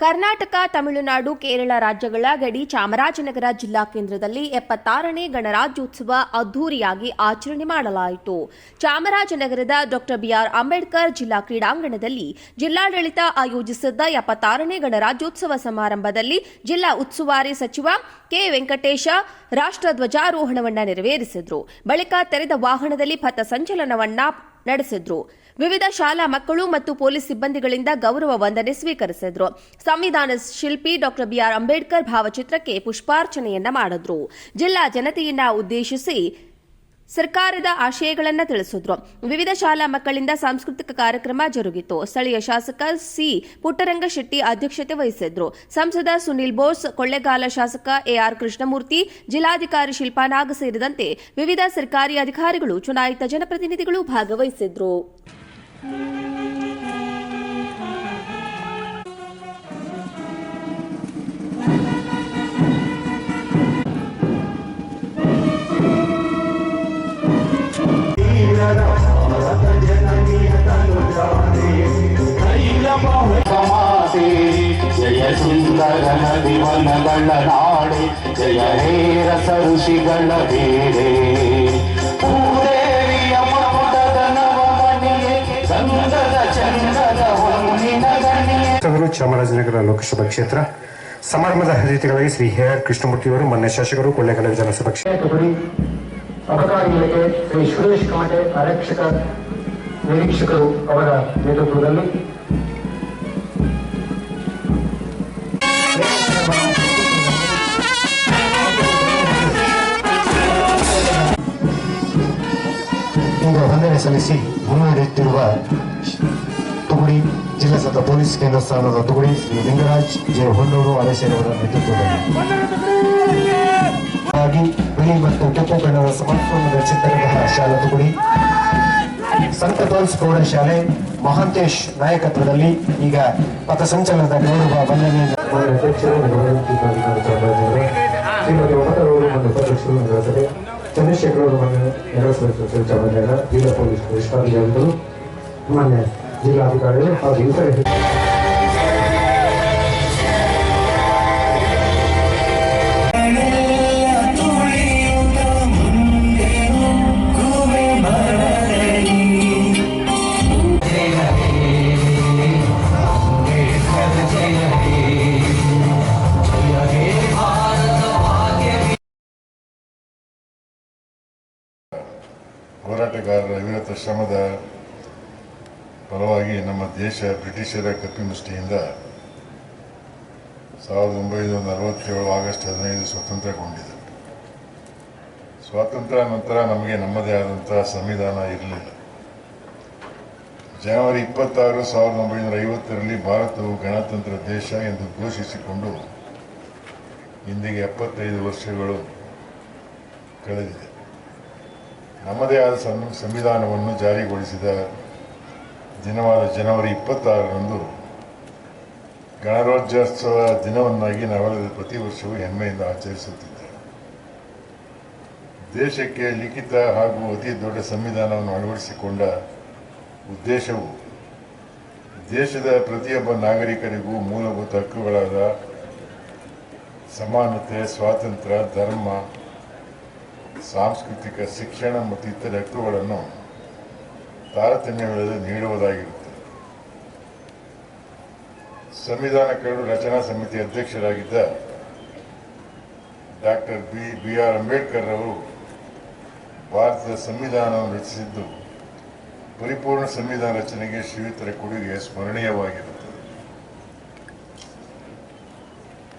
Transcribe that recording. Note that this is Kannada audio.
ಕರ್ನಾಟಕ, ತಮಿಳುನಾಡು, ಕೇರಳ ರಾಜ್ಯಗಳ ಗಡಿ ಚಾಮರಾಜನಗರ ಜಿಲ್ಲಾ ಕೇಂದ್ರದಲ್ಲಿ ಎಪ್ಪತ್ತಾರನೇ ಗಣರಾಜ್ಯೋತ್ಸವ ಅದ್ದೂರಿಯಾಗಿ ಆಚರಣೆ ಮಾಡಲಾಯಿತು. ಚಾಮರಾಜನಗರದ ಡಾಕ್ಟರ್ ಬಿಆರ್ ಅಂಬೇಡ್ಕರ್ ಜಿಲ್ಲಾ ಕ್ರೀಡಾಂಗಣದಲ್ಲಿ ಜಿಲ್ಲಾಡಳಿತ ಆಯೋಜಿಸಿದ್ದ ಎಪ್ಪತ್ತಾರನೇ ಗಣರಾಜ್ಯೋತ್ಸವ ಸಮಾರಂಭದಲ್ಲಿ ಜಿಲ್ಲಾ ಉಸ್ತುವಾರಿ ಸಚಿವ ಕೆ. ವೆಂಕಟೇಶ ರಾಷ್ಟ್ರ ಧ್ವಜಾರೋಹಣವನ್ನು ನೆರವೇರಿಸಿದರು. ಬಳಿಕ ತೆರೆದ ವಾಹನದಲ್ಲಿ ಪಥಸಂಚಲನವನ್ನ ನಡೆಸಿದ್ರು. ವಿವಿಧ ಶಾಲಾ ಮಕ್ಕಳು ಮತ್ತು ಪೊಲೀಸ್ ಸಿಬ್ಬಂದಿಗಳಿಂದ ಗೌರವ ವಂದನೆ ಸ್ವೀಕರಿಸಿದ್ರು. ಸಂವಿಧಾನ ಶಿಲ್ಪಿ ಡಾಕ್ಟರ್ ಬಿಆರ್ ಅಂಬೇಡ್ಕರ್ ಭಾವಚಿತ್ರಕ್ಕೆ ಪುಷ್ಪಾರ್ಚನೆಯನ್ನ ಮಾಡಿದ್ರು. ಜಿಲ್ಲಾ ಜನತೆಯನ್ನ ಉದ್ದೇಶಿಸಿ ಸರ್ಕಾರದ ಆಶಯಗಳನ್ನು ತಿಳಿಸಿದ್ರು. ವಿವಿಧ ಶಾಲಾ ಮಕ್ಕಳಿಂದ ಸಾಂಸ್ಕೃತಿಕ ಕಾರ್ಯಕ್ರಮ ಜರುಗಿತು. ಸ್ಥಳೀಯ ಶಾಸಕ ಸಿ. ಪುಟ್ಟರಂಗ ಶೆಟ್ಟಿ ಅಧ್ಯಕ್ಷತೆ ವಹಿಸಿದ್ರು. ಸಂಸದ ಸುನಿಲ್ ಬೋಸ್, ಕೊಳ್ಳೆಗಾಲ ಶಾಸಕ ಎಆರ್ ಕೃಷ್ಣಮೂರ್ತಿ, ಜಿಲ್ಲಾಧಿಕಾರಿ ಶಿಲ್ಪಾ ನಾಗ್ ಸೇರಿದಂತೆ ವಿವಿಧ ಸರ್ಕಾರಿ ಅಧಿಕಾರಿಗಳು, ಚುನಾಯಿತ ಜನಪ್ರತಿನಿಧಿಗಳು ಭಾಗವಹಿಸಿದ್ರು. ನದಿವನಗಳ ನಾಡೆ ಜಯ ಹೇರಸ ಋಷಿಗಳ ಬೇರೆ ಭೂದೇವಿಯ ಮಮುದದ ನವಮಣಿಯೇ ಗಂಧದ ಚಂದದ ಹೊನ್ನಿನ ಗಣಿಯೇ ಚಾಮರಾಜನಗರ ಲೋಕಸಭಾ ಕ್ಷೇತ್ರ. ಸಮಾರಂಭದ ಅತಿಥಿಗಳಾಗಿ ಶ್ರೀ ಎ ಆರ್ ಕೃಷ್ಣಮೂರ್ತಿಯವರು ಮೊನ್ನೆ ಮಾನ್ಯ ಶಾಸಕರು ಕೊಳ್ಳೇಗಾಲ ವಿಧಾನಸಭಾ ಕ್ಷೇತ್ರ. ಅಬಕಾರಿಗಳಿಗೆ ಶ್ರೀ ಸುರೇಶ್ ಕಾಮಟೆ ಆರಕ್ಷಕ ನಿರೀಕ್ಷಕರು ಅವರ ನೇತೃತ್ವದಲ್ಲಿ ವಂದನೆ ಸಲ್ಲಿಸಿ ಮುನ್ನಡೆಯುತ್ತಿರುವ ತುಗುಡಿ ಜಿಲ್ಲಾ ಸತ ಪೊಲೀಸ್ ಕೇಂದ್ರ ಸ್ಥಾನದ ತುಗುಡಿ ಶ್ರೀ ಲಿಂಗರಾಜ್ ಜೆ ಹೊನ್ನೂರು ಅರಸೇರವರ ನೇತೃತ್ವದಲ್ಲಿ. ಬಿಳಿ ಮತ್ತು ಕೆಂಪು ಬಣ್ಣದ ಸಮರ್ಪಣದ ಚಿತ್ರಗ್ರಹ ಶಾಲಾ ತುಗುಡಿ. ಸಂತ ಪೌಲ್ಸ್ ಪ್ರೌಢಶಾಲೆ ಮಹಾಂತೇಶ್ ನಾಯಕತ್ವದಲ್ಲಿ ಈಗ ಪಥಸಂಚಲನದ ಗೌರವ ವಂದನೆ ಮನೆ ನೆರವೇರಿಸುವ ಚಾಮರಾಜನಗರ ಜಿಲ್ಲಾ ಪೊಲೀಸ್ ವರಿಷ್ಠಾಧಿಕಾರಿಗಳು ಮಾನ್ಯ ಜಿಲ್ಲಾಧಿಕಾರಿಗಳು ಹಾಗೂ ಇತರೆ ಹೋರಾಟಗಾರರ ಅವಿರತ ಶ್ರಮದ ಫಲವಾಗಿ ನಮ್ಮ ದೇಶ ಬ್ರಿಟಿಷರ ಕಪಿಮುಷ್ಟಿಯಿಂದ ಸಾವಿರದ ಒಂಬೈನೂರ ನಲವತ್ತೇಳು ಆಗಸ್ಟ್ ಹದಿನೈದು ಸ್ವತಂತ್ರಗೊಂಡಿದೆ. ಸ್ವಾತಂತ್ರ್ಯ ನಂತರ ನಮಗೆ ನಮ್ಮದೇ ಆದಂಥ ಸಂವಿಧಾನ ಇರಲಿಲ್ಲ. ಜನವರಿ ಇಪ್ಪತ್ತಾರು ಸಾವಿರದ ಒಂಬೈನೂರ ಐವತ್ತರಲ್ಲಿ ಭಾರತವು ಗಣತಂತ್ರ ದೇಶ ಎಂದು ಘೋಷಿಸಿಕೊಂಡು ಇಂದಿಗೆ ಎಪ್ಪತ್ತೈದು ವರ್ಷಗಳು ಕಳೆದಿದೆ. ನಮ್ಮದೇ ಆದ ಸಂವಿಧಾನವನ್ನು ಜಾರಿಗೊಳಿಸಿದ ದಿನವಾದ ಜನವರಿ ಇಪ್ಪತ್ತಾರರಂದು ಗಣರಾಜ್ಯೋತ್ಸವ ದಿನವನ್ನಾಗಿ ನಾವೆಲ್ಲ ಪ್ರತಿ ವರ್ಷವೂ ಹೆಮ್ಮೆಯಿಂದ ಆಚರಿಸುತ್ತಿದ್ದೇವೆ. ದೇಶಕ್ಕೆ ಲಿಖಿತ ಹಾಗೂ ಅತಿ ದೊಡ್ಡ ಸಂವಿಧಾನವನ್ನು ಅಳವಡಿಸಿಕೊಂಡ ಉದ್ದೇಶವು ದೇಶದ ಪ್ರತಿಯೊಬ್ಬ ನಾಗರಿಕರಿಗೂ ಮೂಲಭೂತ ಹಕ್ಕುಗಳಾದ ಸಮಾನತೆ, ಸ್ವಾತಂತ್ರ್ಯ, ಧರ್ಮ ಸಾಂಸ್ಕೃತಿಕ ಶಿಕ್ಷಣ ಮತ್ತು ಇತರ ಹಕ್ಕುಗಳನ್ನು ತಾರತಮ್ಯವಿಲ್ಲದೆ ನೀಡುವುದಾಗಿರುತ್ತದೆ. ಸಂವಿಧಾನ ಕರಡು ರಚನಾ ಸಮಿತಿ ಅಧ್ಯಕ್ಷರಾಗಿದ್ದ doctor B. B. R. Ambedkar ಅವರು ಭಾರತದ ಸಂವಿಧಾನವನ್ನು ರಚಿಸಿದ್ದು ಪರಿಪೂರ್ಣ ಸಂವಿಧಾನ ರಚನೆಗೆ ಶ್ರೀಯುತರ ಕೊಡುಗೆ ಸ್ಮರಣೀಯವಾಗಿದೆ.